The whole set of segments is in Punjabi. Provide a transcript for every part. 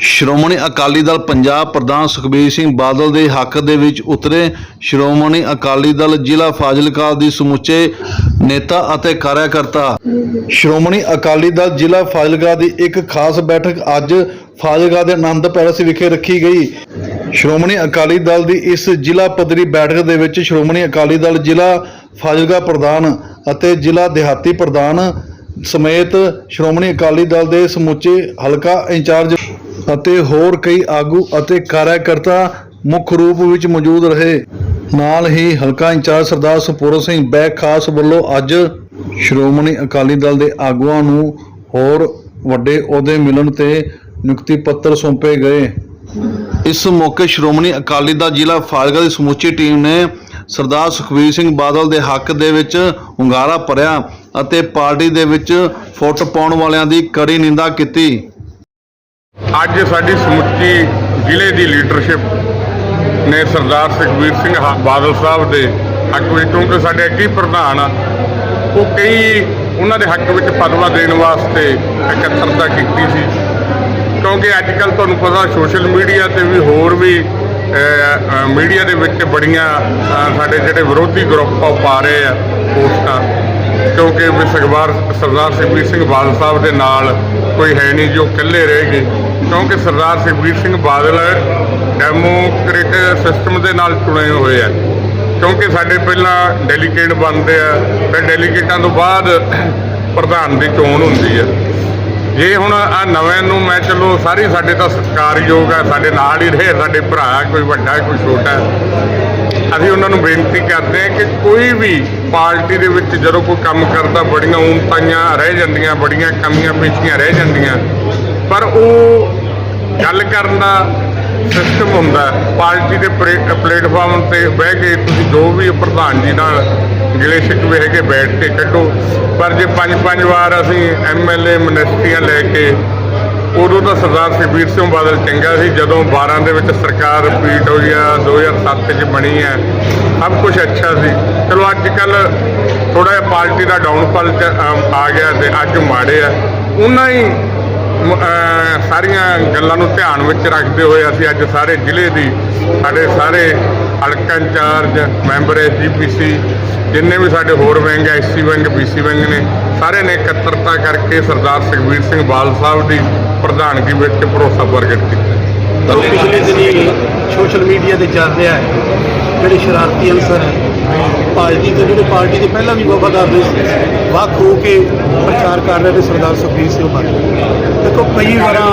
ਸ਼੍ਰੋਮਣੀ ਅਕਾਲੀ ਦਲ ਪੰਜਾਬ ਪ੍ਰਧਾਨ ਸੁਖਬੀਰ ਸਿੰਘ ਬਾਦਲ ਦੇ ਹੱਕ ਦੇ ਵਿੱਚ ਉਤਰੇ। ਸ਼੍ਰੋਮਣੀ ਅਕਾਲੀ ਦਲ ਜ਼ਿਲ੍ਹਾ ਫਾਜ਼ਿਲਕਾ ਦੀ ਸਮੁੱਚੇ ਨੇਤਾ ਅਤੇ ਕਾਰਜਕਰਤਾ ਸ਼੍ਰੋਮਣੀ ਅਕਾਲੀ ਦਲ ਜ਼ਿਲ੍ਹਾ ਫਾਜ਼ਿਲਕਾ ਦੀ ਇੱਕ ਖਾਸ ਬੈਠਕ ਅੱਜ ਫਾਜ਼ਿਲਕਾ ਦੇ ਆਨੰਦ ਪੈਲਸ ਵਿਖੇ ਰੱਖੀ ਗਈ। ਸ਼੍ਰੋਮਣੀ ਅਕਾਲੀ ਦਲ ਦੀ ਇਸ ਜ਼ਿਲ੍ਹਾ ਪੱਧਰੀ ਬੈਠਕ ਦੇ ਵਿੱਚ ਸ਼੍ਰੋਮਣੀ ਅਕਾਲੀ ਦਲ ਜ਼ਿਲ੍ਹਾ ਫਾਜ਼ਿਲਕਾ ਪ੍ਰਧਾਨ ਅਤੇ ਜ਼ਿਲ੍ਹਾ ਦਿਹਾਤੀ ਪ੍ਰਧਾਨ ਸਮੇਤ ਸ਼੍ਰੋਮਣੀ ਅਕਾਲੀ ਦਲ ਦੇ ਸਮੁੱਚੇ ਹਲਕਾ ਇੰਚਾਰਜ ਅਤੇ ਹੋਰ ਕਈ ਆਗੂ ਅਤੇ ਕਾਰਜਕਰਤਾ ਮੁੱਖ ਰੂਪ ਵਿੱਚ ਮੌਜੂਦ ਰਹੇ। ਨਾਲ ਹੀ ਹਲਕਾ ਇੰਚਾਰਜ ਸਰਦਾਰ ਸੁਪੁਰ ਸਿੰਘ ਬੈਕ ਖਾਸ ਵੱਲੋਂ ਅੱਜ ਸ਼੍ਰੋਮਣੀ ਅਕਾਲੀ ਦਲ ਦੇ ਆਗੂਆਂ ਨੂੰ ਹੋਰ ਵੱਡੇ ਅਹੁਦੇ ਮਿਲਣ ਤੇ ਨਿਯੁਕਤੀ ਪੱਤਰ ਸੌਂਪੇ ਗਏ। ਇਸ ਮੌਕੇ ਸ਼੍ਰੋਮਣੀ ਅਕਾਲੀ ਦਲ ਜ਼ਿਲ੍ਹਾ ਫਾਜ਼ਿਲਕਾ ਦੀ ਸਮੁੱਚੀ ਟੀਮ ਨੇ ਸਰਦਾਰ ਸੁਖਬੀਰ ਸਿੰਘ ਬਾਦਲ ਦੇ ਹੱਕ ਦੇ ਵਿੱਚ ਹੁੰਗਾਰਾ ਭਰਿਆ ਅਤੇ ਪਾਰਟੀ ਦੇ ਵਿੱਚ ਫੁੱਟ ਪਾਉਣ ਵਾਲਿਆਂ ਦੀ ਕੜੀ ਨਿੰਦਾ ਕੀਤੀ। ਅੱਜ ਸਾਡੀ ਸਮੁੱਚੀ ਜ਼ਿਲ੍ਹੇ ਦੀ ਲੀਡਰਸ਼ਿਪ ਨੇ ਸਰਦਾਰ ਸੁਖਬੀਰ ਸਿੰਘ ਹਾ- ਬਾਦਲ ਸਾਹਿਬ ਦੇ ਹੱਕ ਵਿੱਚ, ਕਿਉਂਕਿ ਸਾਡੇ ਕੀ ਪ੍ਰਧਾਨ ਆ, ਉਹ ਕਈ ਉਹਨਾਂ ਦੇ ਹੱਕ ਵਿੱਚ ਪਦਵਾ ਦੇਣ ਵਾਸਤੇ ਇਕੱਤਰਤਾ ਕੀਤੀ ਸੀ। ਕਿਉਂਕਿ ਅੱਜ ਕੱਲ ਤੁਹਾਨੂੰ ਪਤਾ ਸੋਸ਼ਲ ਮੀਡੀਆ ਤੇ ਵੀ ਹੋਰ ਵੀ ਮੀਡੀਆ ਦੇ ਵਿੱਚ ਬੜੀਆਂ ਸਾਡੇ ਜਿਹੜੇ ਵਿਰੋਧੀ ਗਰੁੱਪ ਆ, ਉਹ ਪਾ ਰਹੇ ਆ ਪੋਸਟਾਂ। ਕਿਉਂਕਿ ਵੀ ਸਰਦਾਰ ਸਰਦਾਰ ਸੁਖਬੀਰ ਸਿੰਘ ਬਾਦਲ ਸਾਹਿਬ ਦੇ ਨਾਲ ਕੋਈ ਹੈ ਨਹੀਂ ਜੋ ਇਕੱਲੇ ਰਹਿ ਗਏ। ਕਿਉਂਕਿ ਸਰਦਾਰ ਸੁਖਬੀਰ ਸਿੰਘ ਬਾਦਲ ਡੈਮੋਕ੍ਰੇਟ ਸਿਸਟਮ ਦੇ ਨਾਲ ਚੁਣੇ ਹੋਏ ਆ। ਕਿਉਂਕਿ ਸਾਡੇ ਪਹਿਲਾਂ ਡੈਲੀਗੇਟ ਬਣਦੇ ਆ, ਫਿਰ ਡੈਲੀਗੇਟਾਂ ਤੋਂ ਬਾਅਦ ਪ੍ਰਧਾਨ ਦੀ ਚੋਣ ਹੁੰਦੀ ਆ। ਜੇ ਹੁਣ ਆ ਨਵੇਂ ਨੂੰ ਮੈਂ ਚਲੋ ਸਾਰੇ ਸਾਡੇ ਤਾਂ ਸਤਿਕਾਰਯੋਗ ਆ, ਸਾਡੇ ਨਾਲ ਹੀ ਰਹੇ, ਸਾਡੇ ਭਰਾ ਕੋਈ ਵੱਡਾ, ਕੋਈ ਛੋਟਾ। ਅਸੀਂ ਉਹਨਾਂ ਨੂੰ ਬੇਨਤੀ ਕਰਦੇ ਹਾਂ ਕਿ ਕੋਈ ਵੀ ਪਾਰਟੀ ਦੇ ਵਿੱਚ ਜਦੋਂ ਕੋਈ ਕੰਮ ਕਰਦਾ, ਬੜੀਆਂ ਊਣਤਾਈਆਂ ਰਹਿ ਜਾਂਦੀਆਂ, ਬੜੀਆਂ ਕਮੀਆਂ ਪੇਸ਼ੀਆਂ ਰਹਿ ਜਾਂਦੀਆਂ। ਪਰ ਉਹ ਗੱਲ ਕਰਨ ਦਾ ਸਿਸਟਮ ਹੁੰਦਾ ਪਾਰਟੀ ਦੇ ਪਰੇ- ਪਲੇਟਫਾਰਮ ਤੇ ਬਹਿ ਕੇ ਤੁਸੀਂ ਜੋ ਵੀ ਪ੍ਰਧਾਨ ਜੀ ਨਾਲ ਗਿਲੇ ਸ਼ਿਕਵੇ ਹੈਗੇ ਬੈਠ ਕੇ ਕੱਢੋ। ਪਰ ਜੇ ਪੰਜ ਪੰਜ ਵਾਰ ਅਸੀਂ ਐਮਐਲਏ ਮਿਨਿਸਟਰੀਆਂ ਲੈ ਕੇ ਉਦੋਂ ਤਾਂ ਸਰਦਾਰ ਸੁਖਬੀਰ ਸਿੰਘ ਬਾਦਲ ਚੰਗਾ ਸੀ, ਜਦੋਂ 12 ਦੇ ਵਿੱਚ ਸਰਕਾਰ ਰਿਪੀਟ ਹੋਈ ਆ 2007 ਚ ਬਣੀ ਆ, ਸਭ ਕੁਝ ਅੱਛਾ ਸੀ। ਚਲੋ ਅੱਜ ਕੱਲ ਥੋੜਾ ਜਿਹਾ ਪਾਰਟੀ ਦਾ ਡਾਊਨਫਾਲ ਆ ਗਿਆ ਤੇ ਅੱਜ ਮਾੜੇ ਆ। ਉਹਨਾਂ ਹੀ ਸਾਰੀਆਂ ਗੱਲਾਂ ਨੂੰ ਧਿਆਨ ਵਿੱਚ ਰੱਖਦੇ ਹੋਏ ਅਸੀਂ ਅੱਜ ਸਾਰੇ ਜ਼ਿਲ੍ਹੇ ਦੀ, ਸਾਡੇ ਸਾਰੇ ਅੜਕਾ ਇੰਚਾਰਜ, ਮੈਂਬਰ ਐਸਜੀਪੀਸੀ ਜਿੰਨੇ ਵੀ ਸਾਡੇ ਹੋਰ wing SC wing BC wing ਨੇ, ਸਾਰੇ ਨੇ ਇਕੱਤਰਤਾ ਕਰਕੇ ਸਰਦਾਰ ਸੁਖਬੀਰ ਸਿੰਘ ਬਾਦਲ ਸਾਹਿਬ ਦੀ ਪ੍ਰਧਾਨਗੀ ਵਿੱਚ ਭਰੋਸਾ ਪ੍ਰਗਟ ਕੀਤਾ। ਪਿਛਲੇ ਦਿਨੀ ਸੋਸ਼ਲ ਮੀਡੀਆ ਤੇ ਚੱਲ ਰਿਹਾ ਹੈ। ਜਿਹੜੇ ਸ਼ਰਾਰਤੀ ਅਨਸਰ ਹੈ, ਪਾਰਟੀ ਦੇ ਜਿਹੜੇ ਪਾਰਟੀ ਦੇ ਪਹਿਲਾਂ ਵੀ ਵਫਾਦਾਰ ਨੇ ਵੱਖ ਹੋ ਕੇ ਪ੍ਰਚਾਰ ਕਰ ਰਹੇ ਨੇ ਸਰਦਾਰ ਸੁਖਬੀਰ ਸਿੰਘ ਬਾਦਲ। ਦੇਖੋ, ਕਈ ਵਾਰਾਂ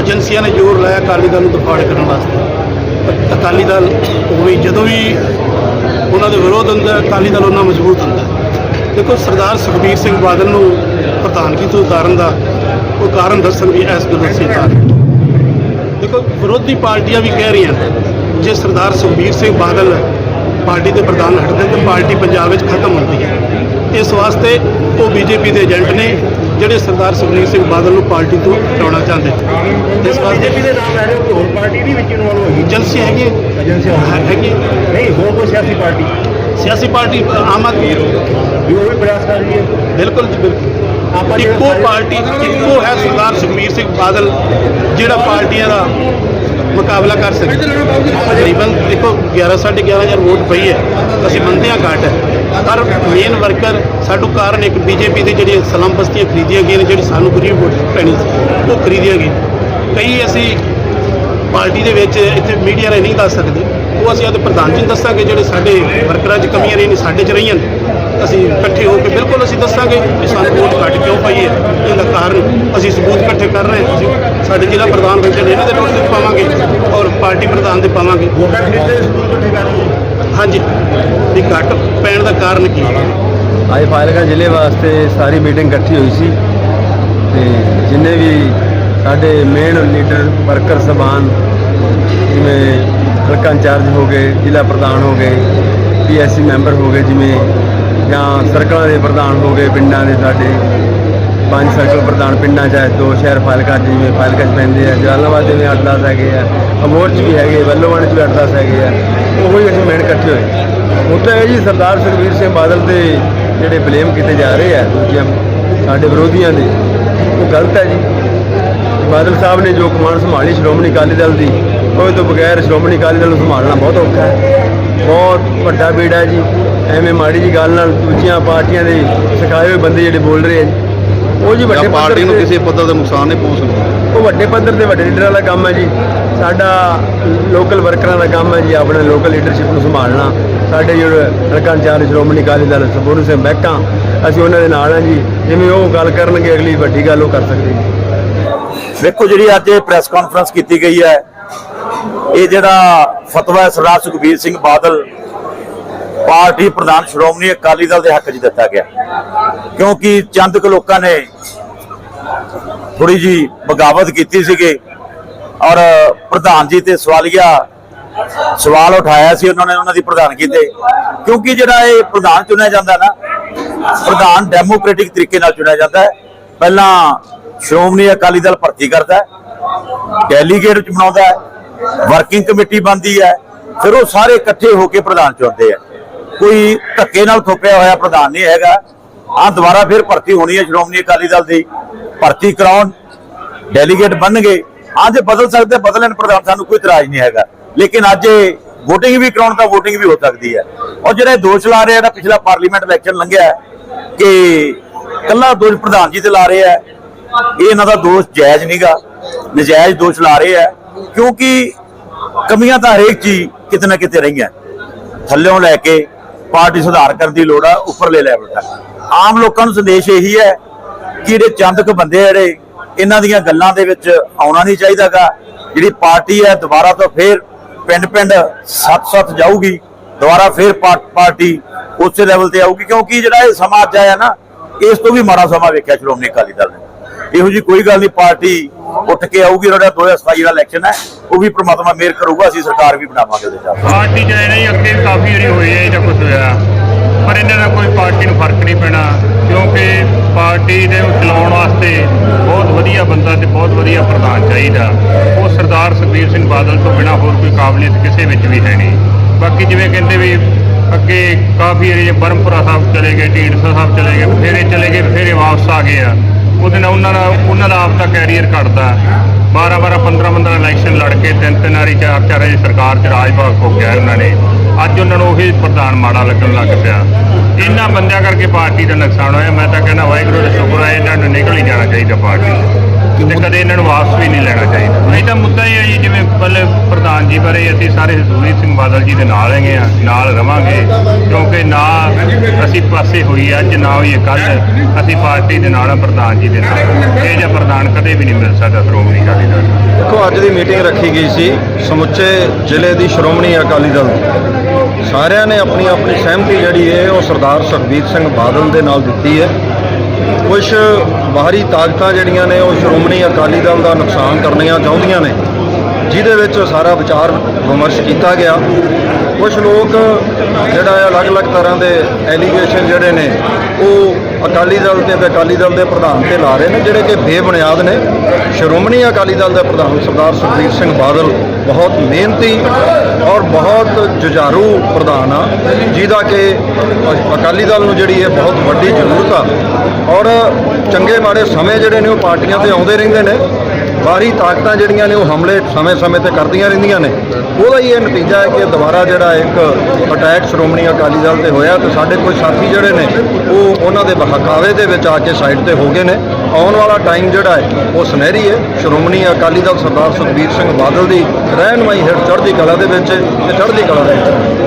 ਏਜੰਸੀਆਂ ਨੇ ਜ਼ੋਰ ਲਾਇਆ ਅਕਾਲੀ ਦਲ ਨੂੰ ਦਫਾੜ ਕਰਨ ਵਾਸਤੇ। ਅਕਾਲੀ ਦਲ ਉਵੇਂ ਜਦੋਂ ਵੀ ਉਹਨਾਂ ਦੇ ਵਿਰੋਧ ਹੁੰਦਾ, ਅਕਾਲੀ ਦਲ ਉਹਨਾਂ ਮਜ਼ਬੂਤ ਹੁੰਦਾ। ਦੇਖੋ, ਸਰਦਾਰ ਸੁਖਬੀਰ ਸਿੰਘ ਬਾਦਲ ਨੂੰ ਪ੍ਰਧਾਨਗੀ ਤੋਂ ਉਤਾਰਨ ਦਾ ਕੋਈ ਕਾਰਨ ਦੱਸਣ ਵੀ ਇਸ ਗੱਲ ਸੀ ਕਾਰਨ ਦੇਖੋ ਵਿਰੋਧੀ ਪਾਰਟੀਆਂ ਵੀ ਕਹਿ ਰਹੀਆਂ ਨੇ, ਜੇ ਸਰਦਾਰ ਸੁਖਬੀਰ ਸਿੰਘ ਬਾਦਲ ਪਾਰਟੀ ਦੇ ਪ੍ਰਧਾਨ ਹਟਦੇ ਤਾਂ ਪਾਰਟੀ ਪੰਜਾਬ ਵਿੱਚ ਖਤਮ ਹੁੰਦੀ ਹੈ। ਇਸ ਵਾਸਤੇ ਉਹ ਬੀਜੇਪੀ ਦੇ ਏਜੰਟ ਨੇ ਜਿਹੜੇ ਸਰਦਾਰ ਸੁਖਬੀਰ ਸਿੰਘ ਬਾਦਲ ਨੂੰ ਪਾਰਟੀ ਤੋਂ ਹਟਾਉਣਾ ਚਾਹੁੰਦੇ। ਇਸ ਵਾਸਤੇ ਬੀਜੇਪੀ ਦੇ ਨਾਮ ਲੈ ਰਹੇ ਹੋ ਹੋਰ ਪਾਰਟੀ ਨਹੀਂ ਵਿੱਚ ਇਨਵੋਲਵ ਹੋਈ ਏਜੰਸੀ ਹੈਗੀ। ਏਜੰਸੀ ਹੈਗੀ। ਨਹੀਂ ਹੋਰ ਕੋਈ ਸਿਆਸੀ ਪਾਰਟੀ? ਸਿਆਸੀ ਪਾਰਟੀ ਆਮ ਆਦਮੀ ਵੀ ਉਹ ਵੀ ਪ੍ਰਯਾਸ ਕਰ ਰਹੀ ਹੈ। ਬਿਲਕੁਲ ਜੀ ਬਿਲਕੁਲ। ਇੱਕੋ ਪਾਰਟੀ ਇੱਕੋ ਹੈ ਸਰਦਾਰ ਸੁਖਬੀਰ ਸਿੰਘ ਬਾਦਲ, ਜਿਹੜਾ ਪਾਰਟੀਆਂ ਦਾ ਮੁਕਾਬਲਾ ਕਰ ਸਕੇ। ਤਕਰੀਬਨ ਦੇਖੋ 11 11.5 ਹਜ਼ਾਰ ਵੋਟ ਪਈ ਹੈ, ਅਸੀਂ ਬੰਦਿਆਂ ਹਾਂ ਹੈ। ਪਰ ਮੇਨ ਵਰਕਰ ਸਾਡੂ ਕਾਰਨ ਇੱਕ ਬੀਜੇਪੀ ਦੀ ਜਿਹੜੀ ਸਲਮ ਬਸਤੀਆਂ ਖਰੀਦੀਆਂ ਗਈਆਂ ਨੇ, ਜਿਹੜੀ ਸਾਨੂੰ ਗਰੀਬ ਵੋਟ ਪੈਣੀ ਸੀ, ਉਹ ਖਰੀਦੀਆਂ ਗਈਆਂ। ਕਈ ਅਸੀਂ ਪਾਰਟੀ ਦੇ ਵਿੱਚ ਇੱਥੇ ਮੀਡੀਆ ਰਾਹੀਂ ਨਹੀਂ ਦੱਸ ਸਕਦੇ। ਉਹ ਅਸੀਂ ਉਹਦੇ ਪ੍ਰਧਾਨ ਜੀ ਨੂੰ ਦੱਸਾਂਗੇ, ਜਿਹੜੇ ਸਾਡੇ ਵਰਕਰਾਂ 'ਚ ਕਮੀਆਂ ਰਹੀਆਂ ਨੇ, ਸਾਡੇ 'ਚ ਰਹੀਆਂ ਨੇ। ਅਸੀਂ ਇਕੱਠੇ ਹੋ ਕੇ ਬਿਲਕੁਲ ਅਸੀਂ ਦੱਸਾਂਗੇ ਕਿ ਸਾਨੂੰ ਵੋਟ ਘੱਟ ਕਿਉਂ ਪਈ ਹੈ ਇਹਦਾ ਕਾਰਨ ਅਸੀਂ ਸਬੂਤ ਇਕੱਠੇ ਕਰ ਰਹੇ ਹਾਂ। ਅਸੀਂ ਸਾਡੇ ਜ਼ਿਲ੍ਹਾ ਪ੍ਰਧਾਨ ਬੈਠੇ ਨੇ ਇਹਨਾਂ ਦੇ ਨੋਟ ਤੇ ਪਾਵਾਂਗੇ ਔਰ ਪਾਰਟੀ ਪ੍ਰਧਾਨ ਦੇ ਪਾਵਾਂਗੇ। ਹਾਂਜੀ ਇਹ ਘੱਟ ਪੈਣ ਦਾ ਕਾਰਨ ਕੀ ਹੈ? ਅੱਜ ਫਾਜ਼ਿਲਕਾ ਜ਼ਿਲ੍ਹੇ ਵਾਸਤੇ ਸਾਰੀ ਮੀਟਿੰਗ ਇਕੱਠੀ ਹੋਈ ਸੀ ਤੇ ਜਿੰਨੇ ਵੀ ਸਾਡੇ ਮੇਨ ਲੀਡਰ ਵਰਕਰ ਸਬਾਨ ਜਿਵੇਂ ਹਲਕਾ ਇੰਚਾਰਜ ਹੋ ਗਏ ਜ਼ਿਲ੍ਹਾ ਪ੍ਰਧਾਨ ਹੋ ਗਏ ਪੀਐਸਸੀ ਮੈਂਬਰ ਹੋ ਗਏ ਜਿਵੇਂ ਜਾਂ ਸਰਕਲਾਂ ਦੇ ਪ੍ਰਧਾਨ ਹੋ ਗਏ ਪਿੰਡਾਂ ਦੇ ਸਾਡੇ, ਪੰਜ ਸਰਕਲ ਪ੍ਰਧਾਨ ਪਿੰਡਾਂ 'ਚ ਹੈ ਦੋ ਸ਼ਹਿਰ ਫਾਜ਼ਿਲਕਾ ਜਿਵੇਂ ਫਾਜ਼ਿਲਕਾ 'ਚ ਪੈਂਦੇ ਆ, ਜਲਾਲਾਬਾਦ ਦੇ ਵੀ 8-10 ਹੈਗੇ ਆ, ਅਮੋਰ 'ਚ ਵੀ ਹੈਗੇ, ਵੱਲੋਵਾਨ 'ਚ ਵੀ 8-10 ਹੈਗੇ ਆ, ਉਹੋ ਹੀ ਅਸੀਂ ਮਿਹਨਤ ਇਕੱਠੇ ਹੋਏ। ਉੱਥੇ ਹੈ ਜੀ ਸਰਦਾਰ ਸੁਖਬੀਰ ਸਿੰਘ ਬਾਦਲ ਦੇ ਜਿਹੜੇ ਬਲੇਮ ਕੀਤੇ ਜਾ ਰਹੇ ਆ, ਦੂਜਿਆਂ, ਸਾਡੇ ਵਿਰੋਧੀਆਂ ਦੇ, ਉਹ ਗਲਤ ਹੈ ਜੀ। ਬਾਦਲ ਸਾਹਿਬ ਨੇ ਜੋ ਕਮਾਨ ਸੰਭਾਲੀ ਸ਼੍ਰੋਮਣੀ ਅਕਾਲੀ ਦਲ ਦੀ ਉਹ ਤੋਂ ਬਗੈਰ ਸ਼੍ਰੋਮਣੀ ਅਕਾਲੀ ਦਲ ਨੂੰ ਸੰਭਾਲਣਾ ਬਹੁਤ ਔਖਾ ਹੈ। ਬਹੁਤ ਵੱਡਾ ਬੀੜਾ ਹੈ ਜੀ। ਐਵੇਂ ਮਾੜੀ ਜੀ ਗੱਲ ਨਾਲ ਦੂਜੀਆਂ ਪਾਰਟੀਆਂ ਦੇ ਸਿਖਾਏ ਹੋਏ ਬੰਦੇ ਜਿਹੜੇ ਬੋਲ ਰਹੇ ਆ ਜੀ। ਉਹ ਜੀ ਵੱਡੇ ਪਾਰਟੀ ਨੂੰ ਕਿਸੇ ਪੱਧਰ ਦਾ ਨੁਕਸਾਨ ਨਹੀਂ ਪਹੁੰਚ ਸਕਦਾ। ਉਹ ਵੱਡੇ ਪੱਧਰ ਤੇ ਵੱਡੇ ਲੀਡਰਾਂ ਦਾ ਕੰਮ ਹੈ ਜੀ। ਸਾਡਾ ਲੋਕਲ ਵਰਕਰਾਂ ਦਾ ਕੰਮ ਹੈ ਜੀ ਆਪਣੇ ਲੋਕਲ ਲੀਡਰਸ਼ਿਪ ਨੂੰ ਸੰਭਾਲਣਾ। ਸਾਡੇ ਜਿਹੜੇ ਹਲਕਾ ਇੰਚਾਰਜ ਸ਼੍ਰੋਮਣੀ ਅਕਾਲੀ ਦਲ ਸਪੋਰਟ ਸਿੰਘ ਬੈਕਾਂ ਅਸੀਂ ਉਹਨਾਂ ਦੇ ਨਾਲ ਹਾਂ ਜੀ। ਜਿਵੇਂ ਉਹ ਗੱਲ ਕਰਨਗੇ ਅਗਲੀ ਵੱਡੀ ਗੱਲ ਉਹ ਕਰ ਸਕਦੇ ਜੀ। ਵੇਖੋ ਜਿਹੜੀ ਅੱਜ ਇਹ ਪ੍ਰੈਸ ਕਾਨਫਰੰਸ ਕੀਤੀ ਗਈ ਹੈ ਇਹ ਜਿਹੜਾ ਫਤਵਾ ਹੈ ਸਰਦਾਰ ਸੁਖਬੀਰ ਸਿੰਘ ਬਾਦਲ ਪਾਰਟੀ ਪ੍ਰਧਾਨ ਸ਼੍ਰੋਮਣੀ ਅਕਾਲੀ ਦਲ ਦੇ ਹੱਕ 'ਚ ਦਿੱਤਾ ਗਿਆ। ਕਿਉਂਕਿ ਚੰਦ ਕੁ ਲੋਕਾਂ ਨੇ ਥੋੜੀ ਜੀ ਬਗਾਵਤ ਕੀਤੀ ਸੀਗੇ ਔਰ ਪ੍ਰਧਾਨ ਜੀ ਤੇ ਸਵਾਲੀਆ ਸਵਾਲ ਉਠਾਇਆ ਸੀ, ਉਹਨਾਂ ਨੇ ਉਹਨਾਂ ਦੀ ਪ੍ਰਧਾਨਗੀ ਤੇ। ਕਿਉਂਕਿ ਜਿਹੜਾ ਇਹ ਪ੍ਰਧਾਨ ਚੁਣਿਆ ਜਾਂਦਾ ਨਾ, ਪ੍ਰਧਾਨ ਡੈਮੋਕ੍ਰੈਟਿਕ ਤਰੀਕੇ ਨਾਲ ਚੁਣਿਆ ਜਾਂਦਾ ਹੈ। ਪਹਿਲਾਂ ਸ਼੍ਰੋਮਣੀ ਅਕਾਲੀ ਦਲ ਭਰਤੀ ਕਰਦਾ ਹੈ, ਡੈਲੀਗੇਟ ਚ ਬਣਾਉਂਦਾ ਹੈ, ਵਰਕਿੰਗ ਕਮੇਟੀ ਬਣਦੀ ਹੈ, ਫਿਰ ਉਹ ਸਾਰੇ ਇਕੱਠੇ ਹੋ ਕੇ ਪ੍ਰਧਾਨ ਚੁਣਦੇ ਆ। ਕੋਈ ਧੱਕੇ ਨਾਲ ਥੋਪਿਆ ਹੋਇਆ ਪ੍ਰਧਾਨ ਨਹੀਂ ਹੈਗਾ। ਆ ਦੁਬਾਰਾ ਫਿਰ ਭਰਤੀ ਹੋਣੀ ਹੈ ਸ਼੍ਰੋਮਣੀ ਅਕਾਲੀ ਦਲ ਦੀ। ਭਰਤੀ ਕਰਾਉਣ ਡੈਲੀਗੇਟ ਬਣਨਗੇ। ਹਾਂ ਜੇ ਬਦਲ ਸਕਦੇ ਬਦਲਣ ਪ੍ਰਧਾਨ ਸਾਨੂੰ ਕੋਈ ਇਤਰਾਜ਼ ਨਹੀਂ ਹੈਗਾ। ਲੇਕਿਨ ਅੱਜ ਇਹ VOTING ਵੀ ਕਰਾਉਣ ਤਾਂ VOTING ਵੀ ਹੋ ਸਕਦੀ ਹੈ। ਔਰ ਜਿਹੜਾ ਇਹ ਦੋਸ਼ ਲਾ ਰਿਹਾ ਜਿਹੜਾ ਪਿਛਲਾ ਪਾਰਲੀਮੈਂਟ ਇਲੈਕਸ਼ਨ ਲੰਘਿਆ ਕਿ ਕੱਲਾ ਦੋਸ਼ ਪ੍ਰਧਾਨ ਜੀ ਤੇ ਲਾ ਰਹੇ ਆ ਇਹ ਇਹਨਾਂ ਦਾ ਦੋਸ਼ ਜਾਇਜ਼ ਨਹੀਂਗਾ। ਨਜਾਇਜ਼ ਦੋਸ਼ ਲਾ ਰਹੇ ਆ ਕਿਉਂਕਿ ਕਮੀਆਂ ਤਾਂ ਹਰੇਕ ਚੀਜ਼ ਕਿਤੇ ਨਾ ਕਿਤੇ ਰਹੀਆਂ। ਥੱਲਿਓਂ ਲੈ ਕੇ ਪਾਰਟੀ ਸੁਧਾਰ ਕਰਨ ਦੀ ਲੋੜ ਆ, ਉੱਪਰਲੇ ਲੈਵਲ ਤੱਕ। ਆਮ ਲੋਕਾਂ ਨੂੰ ਸੰਦੇਸ਼ ਇਹੀ ਹੈ ਕਿ ਜਿਹੜੇ ਚੰਦਕ ਬੰਦੇ ਆ ਜਿਹੜੇ, ਇਹਨਾਂ ਦੀਆਂ ਗੱਲਾਂ ਦੇ ਵਿੱਚ ਆਉਣਾ ਨਹੀਂ ਚਾਹੀਦਾਗਾ। ਜਿਹੜੀ ਪਾਰਟੀ ਹੈ, ਦੁਬਾਰਾ ਤੋਂ ਫੇਰ ਪਿੰਡ ਪਿੰਡ ਸੱਤ-ਸੱਤ ਜਾਊਗੀ, ਦੁਬਾਰਾ ਫੇਰ ਪਾਰਟੀ ਉਸੇ ਲੈਵਲ ਤੇ ਆਊਗੀ। ਕਿਉਂਕਿ ਜਿਹੜਾ ਇਹ ਸਮਾਂ ਅੱਜ ਆਇਆ ਨਾ, ਇਸ ਤੋਂ ਵੀ ਮਾੜਾ ਸਮਾਂ ਵੇਖਿਆ ਸ਼੍ਰੋਮਣੀ ਅਕਾਲੀ ਦਲ ਨੇ। ਇਹੋ ਜੀ ਕੋਈ ਗੱਲ ਨਹੀਂ, ਪਾਰਟੀ ਉੱਠ ਕੇ ਆਊਗੀ, ਜਿਹੜਾ 2027 ਦਾ ਇਲੈਕਸ਼ਨ ਹੈ, ਉਹ ਵੀ ਪ੍ਰਮਾਤਮਾ ਮਿਹਰ ਕਰੂਗਾ, ਅਸੀਂ ਸਰਕਾਰ ਵੀ ਬਣਾਵਾਂਗੇ ਉਹਦੇ ਚ ਪਾਰਟੀ ਚ ਨਹੀਂ ਅੱਗੇ ਕਾਫੀ ਵਾਰੀ ਹੋਈ ਹੈ ਇਹਦਾ ਕੁਝ ਹੋਇਆ। ਪਰ ਇਹਨਾਂ ਦਾ ਕੋਈ ਪਾਰਟੀ ਨੂੰ ਫ਼ਰਕ ਨਹੀਂ ਪੈਣਾ, ਕਿਉਂਕਿ ਪਾਰਟੀ ਦੇ ਚਲਾਉਣ ਵਾਸਤੇ ਬਹੁਤ ਵਧੀਆ ਬੰਦਾ ਤੇ ਬਹੁਤ ਵਧੀਆ ਪ੍ਰਧਾਨ ਚਾਹੀਦਾ। ਉਹ ਸਰਦਾਰ ਸੁਖਬੀਰ ਸਿੰਘ ਬਾਦਲ ਤੋਂ ਬਿਨਾ ਹੋਰ ਕੋਈ ਕਾਬਲੀਅਤ ਕਿਸੇ ਵਿੱਚ ਵੀ ਹੈ ਨਹੀਂ। ਬਾਕੀ ਜਿਵੇਂ ਕਹਿੰਦੇ ਵੀ ਅੱਗੇ ਕਾਫੀ ਏਰੀਏ ਬਰਮਪੁਰਾ ਸਾਹਿਬ ਚਲੇ ਗਏ, ਢੀਂਡਸਾ ਸਾਹਿਬ ਚਲੇ ਗਏ, ਬਥੇਰੇ ਚਲੇ ਗਏ, ਬਥੇਰੇ ਵਾਪਸ ਆ ਗਏ ਆ। ਉਹਦੇ ਨਾਲ ਉਹਨਾਂ ਦਾ ਉਹਨਾਂ ਦਾ ਆਪ ਦਾ ਕੈਰੀਅਰ ਘਟਦਾ। 12 12 15 15 ਇਲੈਕਸ਼ਨ ਲੜ ਕੇ ਤਿੰਨ ਤਿੰਨ ਵਾਰੀ ਚਾਰ ਚਾਰ ਵਾਰੀ ਸਰਕਾਰ ਚ ਰਾਜ ਭਾਗ ਹੋ ਗਿਆ ਉਹਨਾਂ ਨੇ। ਅੱਜ ਉਹਨਾਂ ਨੂੰ ਉਹੀ ਪ੍ਰਧਾਨ ਮਾੜਾ ਲੱਗਣ ਲੱਗ ਪਿਆ। ਇਹਨਾਂ ਬੰਦਿਆਂ ਕਰਕੇ ਪਾਰਟੀ ਦਾ ਨੁਕਸਾਨ ਹੋਇਆ। ਮੈਂ ਤਾਂ ਕਹਿੰਦਾ ਵਾਹਿਗੁਰੂ ਦਾ ਸ਼ੁਕਰ ਹੈ ਇਹਨਾਂ ਨੂੰ ਨਿਕਲ ਹੀ ਜਾਣਾ ਚਾਹੀਦਾ ਪਾਰਟੀ ਤੋਂ। ਕਦੇ ਇਹਨਾਂ ਨੂੰ ਵਾਪਸ ਵੀ ਨਹੀਂ ਲੈਣਾ ਚਾਹੀਦਾ ਨਹੀਂ ਤਾਂ ਮੁੱਦਾ ਇਹ ਹੈ ਜੀ ਜਿਵੇਂ ਪਹਿਲੇ ਪ੍ਰਧਾਨ ਜੀ ਬਾਰੇ ਅਸੀਂ ਸਾਰੇ ਹਜ਼ੂਰੀ ਸਿੰਘ ਬਾਦਲ ਜੀ ਦੇ ਨਾਲ ਹੈਗੇ ਆ ਨਾਲ ਰਵਾਂਗੇ ਕਿਉਂਕਿ ਨਾ ਅਸੀਂ ਪਾਸੇ ਹੋਈ ਅੱਜ ਨਾ ਹੋਈ ਕੱਲ ਅਸੀਂ ਪਾਰਟੀ ਦੇ ਨਾਲ ਆ ਪ੍ਰਧਾਨ ਜੀ ਦੇ ਨਾਲ ਇਹ ਜਿਹਾ ਪ੍ਰਧਾਨ ਕਦੇ ਵੀ ਨਹੀਂ ਮਿਲ ਸਕਦਾ ਸ਼੍ਰੋਮਣੀ ਅਕਾਲੀ ਦਲ। ਦੇਖੋ ਅੱਜ ਦੀ ਮੀਟਿੰਗ ਰੱਖੀ ਗਈ ਸੀ ਸਮੁੱਚੇ ਜ਼ਿਲ੍ਹੇ ਦੀ ਸ਼੍ਰੋਮਣੀ ਅਕਾਲੀ ਦਲ ਸਾਰਿਆਂ ਨੇ ਆਪਣੀ ਆਪਣੀ ਸਹਿਮਤੀ ਜਿਹੜੀ ਹੈ ਉਹ ਸਰਦਾਰ ਸੁਖਬੀਰ ਸਿੰਘ ਬਾਦਲ ਦੇ ਨਾਲ ਦਿੱਤੀ ਹੈ ਕੁਝ ਬਾਹਰੀ ਤਾਕਤਾਂ ਜਿਹੜੀਆਂ ਨੇ ਉਹ ਸ਼੍ਰੋਮਣੀ ਅਕਾਲੀ ਦਲ ਦਾ ਨੁਕਸਾਨ ਕਰਨੀਆਂ ਚਾਹੁੰਦੀਆਂ ਨੇ, ਜਿਹਦੇ ਵਿੱਚ ਸਾਰਾ ਵਿਚਾਰ ਵਿਮਰਸ਼ ਕੀਤਾ ਗਿਆ। ਕੁਝ ਲੋਕ ਜਿਹੜਾ ਹੈ ਅਲੱਗ-ਅਲੱਗ ਤਰ੍ਹਾਂ ਦੇ ਐਲੀਗੇਸ਼ਨ ਜਿਹੜੇ ਨੇ, ਉਹ ਅਕਾਲੀ ਦਲ ਤੇ ਅਕਾਲੀ ਦਲ ਦੇ ਪ੍ਰਧਾਨ ਤੇ ਲਾ ਰਹੇ ਨੇ, ਜਿਹੜੇ ਕਿ ਬੇਬੁਨਿਆਦ ਨੇ। ਸ਼੍ਰੋਮਣੀ ਅਕਾਲੀ ਦਲ ਦੇ ਪ੍ਰਧਾਨ ਸਰਦਾਰ ਸੁਖਬੀਰ ਸਿੰਘ ਬਾਦਲ ਬਹੁਤ ਮਿਹਨਤੀ ਔਰ ਬਹੁਤ ਜੁਝਾਰੂ ਪ੍ਰਧਾਨ ਆ, ਜਿਹਦਾ ਕਿ ਅਕਾਲੀ ਦਲ ਨੂੰ ਜਿਹੜੀ ਹੈ ਬਹੁਤ ਵੱਡੀ ਜ਼ਰੂਰਤ ਆ ਔਰ ਚੰਗੇ ਮਾੜੇ ਸਮੇਂ ਜਿਹੜੇ ਨੇ ਉਹ ਪਾਰਟੀਆਂ ਤੇ ਆਉਂਦੇ ਰਹਿੰਦੇ ਨੇ। ਬਾਹਰੀ ਤਾਕਤਾਂ ਜਿਹੜੀਆਂ ਨੇ ਉਹ ਹਮਲੇ ਸਮੇਂ-ਸਮੇਂ ਤੇ ਕਰਦੀਆਂ ਰਹਿੰਦੀਆਂ ਨੇ। ਉਹਦਾ ਹੀ ਇਹ ਨਤੀਜਾ ਹੈ ਕਿ ਦੁਬਾਰਾ ਜਿਹੜਾ ਇੱਕ ਅਟੈਕ ਸ਼੍ਰੋਮਣੀ ਅਕਾਲੀ ਦਲ ਤੇ ਹੋਇਆ ਤੇ ਸਾਡੇ ਕੋਈ ਸਾਥੀ ਜਿਹੜੇ ਨੇ, ਉਹ ਉਹਨਾਂ ਦੇ ਬਹਕਾਵੇ ਦੇ ਵਿੱਚ ਆ ਕੇ ਸਾਈਡ ਤੇ ਹੋ ਗਏ ਨੇ। ਆਉਣ ਵਾਲਾ ਟਾਈਮ ਜਿਹੜਾ ਹੈ, ਉਹ ਸੁਨਹਿਰੀ ਹੈ। ਸ਼੍ਰੋਮਣੀ ਅਕਾਲੀ ਦਲ ਸਰਦਾਰ ਸੁਖਬੀਰ ਸਿੰਘ ਬਾਦਲ ਦੀ ਰਹਿਨਮਾਈ ਹੇਠ ਚੜ੍ਹਦੀ ਕਲਾ ਦੇ ਵਿੱਚ ਹੈ ਤੇ ਚੜ੍ਹਦੀ ਕਲਾ ਦੇ ਵਿੱਚ